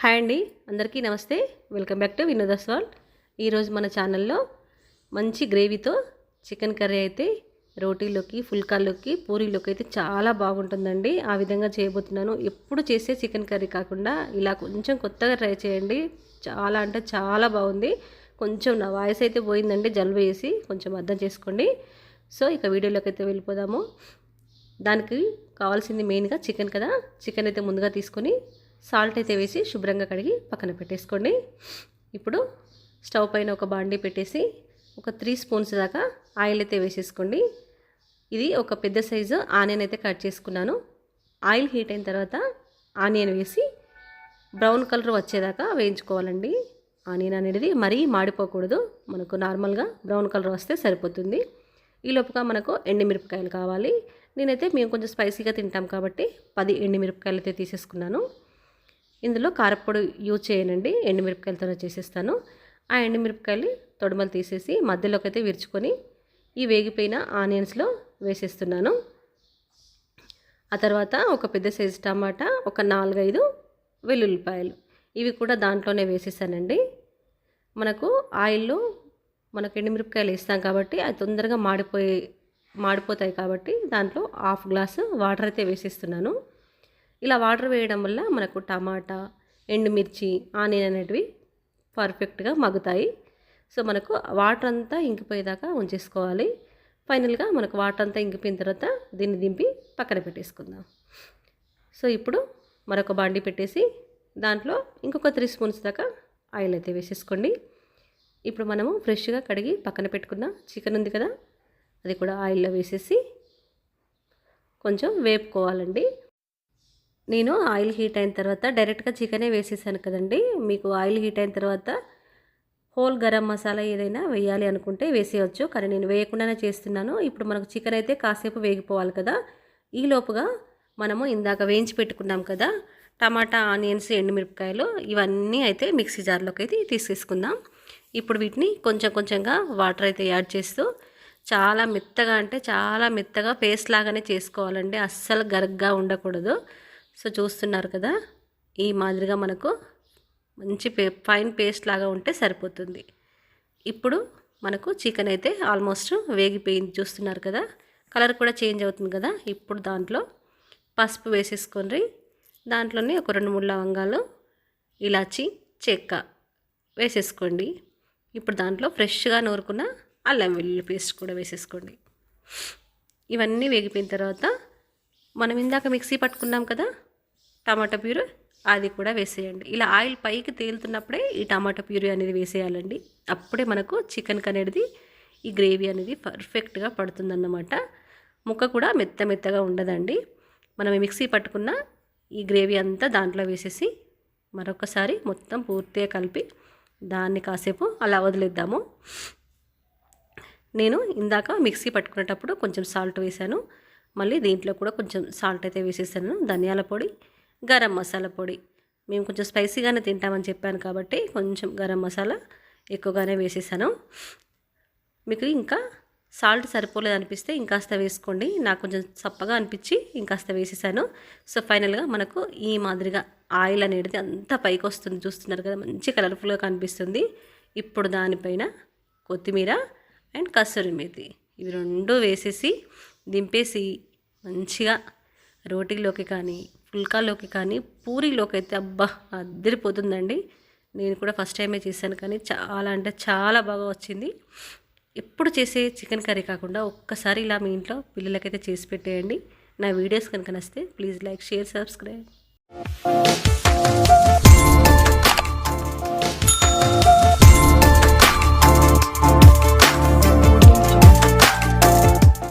Hi అండి అందరికీ నమస్తే. Welcome back to Vinoda's world ఈరోజు మన ఛానల్లో మంచి గ్రేవీతో చికెన్ కర్రీ అయితే రోటీలోకి ఫుల్కాల్లోకి పూరీలోకి అయితే చాలా బాగుంటుందండి. ఆ విధంగా చేయబోతున్నాను. ఎప్పుడు చేసే చికెన్ కర్రీ కాకుండా ఇలా కొంచెం కొత్తగా ట్రై చేయండి. చాలా అంటే చాలా బాగుంది. కొంచెం నా వాయిస్ అయితే పోయిందండి జలుబు వేసి కొంచెం అర్థం చేసుకోండి. సో ఇక వీడియోలోకి అయితే వెళ్ళిపోదాము. దానికి కావాల్సింది మెయిన్గా చికెన్ కదా. చికెన్ అయితే ముందుగా తీసుకొని సాల్ట్ అయితే వేసి శుభ్రంగా కడిగి పక్కన పెట్టేసుకోండి. ఇప్పుడు స్టవ్ పైన ఒక బాండీ పెట్టేసి ఒక త్రీ స్పూన్స్ దాకా ఆయిల్ అయితే వేసేసుకోండి. ఇది ఒక పెద్ద సైజు ఆనియన్ అయితే కట్ చేసుకున్నాను. ఆయిల్ హీట్ అయిన తర్వాత ఆనియన్ వేసి బ్రౌన్ కలర్ వచ్చేదాకా వేయించుకోవాలండి. ఆనియన్ అనేది మరీ మాడిపోకూడదు. మనకు నార్మల్గా బ్రౌన్ కలర్ వస్తే సరిపోతుంది. ఈ లోపుగా మనకు ఎండిమిరపకాయలు కావాలి. నేనైతే మేము కొంచెం స్పైసీగా తింటాం కాబట్టి పది ఎండిమిరపకాయలు అయితే తీసేసుకున్నాను. ఇందులో కారప్పొడి యూజ్ చేయనండి. ఎండుమిరపకాయలతో చేసేస్తాను. ఆ ఎండుమిరపకాయలు తొడమలు తీసేసి మధ్యలోకి అయితే విరుచుకొని ఈ వేగిపోయిన ఆనియన్స్లో వేసేస్తున్నాను. ఆ తర్వాత ఒక పెద్ద సైజు టమాటా ఒక నాలుగైదు వెల్లుల్లిపాయలు. ఇవి కూడా దాంట్లోనే వేసేసానండి. మనకు ఆయిల్లో మనకు ఎండుమిరపకాయలు వేస్తాం కాబట్టి అది తొందరగా మాడిపోయి మాడిపోతాయి కాబట్టి దాంట్లో హాఫ్ గ్లాసు వాటర్ అయితే వేసేస్తున్నాను. ఇలా వాటర్ వేయడం వల్ల మనకు టమాటా ఎండుమిర్చి ఆనియన్ అనేటివి పర్ఫెక్ట్గా మగ్గుతాయి. సో మనకు వాటర్ అంతా ఇంకిపోయేదాకా ఉంచేసుకోవాలి. ఫైనల్గా మనకు వాటర్ అంతా ఇంకిపోయిన తర్వాత దీన్ని దింపి పక్కన పెట్టేసుకుందాం. సో ఇప్పుడు మరొక బాండి పెట్టేసి దాంట్లో ఇంకొక త్రీ స్పూన్స్ దాకా ఆయిల్ అయితే వేసేసుకోండి. ఇప్పుడు మనము ఫ్రెష్గా కడిగి పక్కన పెట్టుకున్న చికెన్ ఉంది కదా అది కూడా ఆయిల్లో వేసేసి కొంచెం వేపుకోవాలండి. నేను ఆయిల్ హీట్ అయిన తర్వాత డైరెక్ట్గా చికెనే వేసేసాను కదండి. మీకు ఆయిల్ హీట్ అయిన తర్వాత హోల్ గరం మసాలా ఏదైనా వేయాలి అనుకుంటే వేసేయచ్చు. కానీ నేను వేయకుండానే చేస్తున్నాను. ఇప్పుడు మనకు చికెన్ అయితే కాసేపు వేగిపోవాలి కదా. ఈ లోపుగా మనము ఇందాక వేయించి పెట్టుకున్నాం కదా టమాటా ఆనియన్స్ ఎండుమిరపకాయలు ఇవన్నీ అయితే మిక్సీ జార్లోకి అయితే తీసేసుకుందాం. ఇప్పుడు వీటిని కొంచెం కొంచెంగా వాటర్ అయితే యాడ్ చేస్తూ చాలా మెత్తగా అంటే చాలా మెత్తగా పేస్ట్ లాగానే చేసుకోవాలండి. అస్సలు గరగ్గా ఉండకూడదు. సో చూస్తున్నారు కదా ఈ మాదిరిగా మనకు మంచి పే ఫైన్ పేస్ట్ లాగా ఉంటే సరిపోతుంది. ఇప్పుడు మనకు చికెన్ అయితే ఆల్మోస్ట్ వేగిపోయింది చూస్తున్నారు కదా కలర్ కూడా చేంజ్ అవుతుంది కదా ఇప్పుడు దాంట్లో పసుపు వేసేసుకొని దాంట్లోనే ఒక రెండు మూడు లవంగాలు ఇలాచి చెక్క వేసేసుకోండి. ఇప్పుడు దాంట్లో ఫ్రెష్గా నూరుకున్న అల్లం వెల్లుల్లి పేస్ట్ కూడా వేసేసుకోండి. ఇవన్నీ వేగిపోయిన తర్వాత మనం ఇందాక మిక్సీ పట్టుకున్నాం కదా టమాటా ప్యూరీ అది కూడా వేసేయండి. ఇలా ఆయిల్ పైకి తేలుతున్నప్పుడే ఈ టమాటా ప్యూరీ అనేది వేసేయాలండి. అప్పుడే మనకు చికెన్ అనేది ఈ గ్రేవీ అనేది పర్ఫెక్ట్గా పడుతుందన్నమాట. ముక్క కూడా మెత్త మెత్తగా ఉండదండి. మనం మిక్సీ పట్టుకున్న ఈ గ్రేవీ అంతా దాంట్లో వేసేసి మరొకసారి మొత్తం పూర్తిగా కలిపి దాన్ని కాసేపు అలా వదిలేద్దాము. నేను ఇందాక మిక్సీ పట్టుకునేటప్పుడు కొంచెం సాల్ట్ వేసాను మళ్ళీ దీంట్లో కూడా కొంచెం సాల్ట్ అయితే వేసేసాను. ధనియాల పొడి గరం మసాలా పొడి. మేము కొంచెం స్పైసీగానే తింటామని చెప్పాను కాబట్టి కొంచెం గరం మసాలా ఎక్కువగానే వేసేసాను. మీకు ఇంకా సాల్ట్ సరిపోలేదు అనిపిస్తే ఇంకాస్త వేసుకోండి. నాకు కొంచెం చప్పగా అనిపించి ఇంకాస్త వేసేసాను. సో ఫైనల్గా మనకు ఈ మాదిరిగా ఆయిల్ అనేది అంతా పైకి వస్తుంది. చూస్తున్నారు కదా మంచి కలర్ఫుల్గా కనిపిస్తుంది. ఇప్పుడు దానిపైన కొత్తిమీర అండ్ కస్తూరి మేతి. ఇవి రెండు వేసేసి దింపేసి మంచిగా రోటీలోకి కానీ పుల్కాలోకి కానీ పూరీలోకి అయితే అబ్బా అద్దరిపోతుందండి. నేను కూడా ఫస్ట్ టైమే చేశాను కానీ చాలా అంటే చాలా బాగా వచ్చింది. ఎప్పుడు చేసే చికెన్ కర్రీ కాకుండా ఒక్కసారి ఇలా మీ ఇంట్లో పిల్లలకైతే చేసి పెట్టేయండి. నా వీడియోస్ కనుక నచ్చితే ప్లీజ్ లైక్ షేర్ సబ్స్క్రైబ్.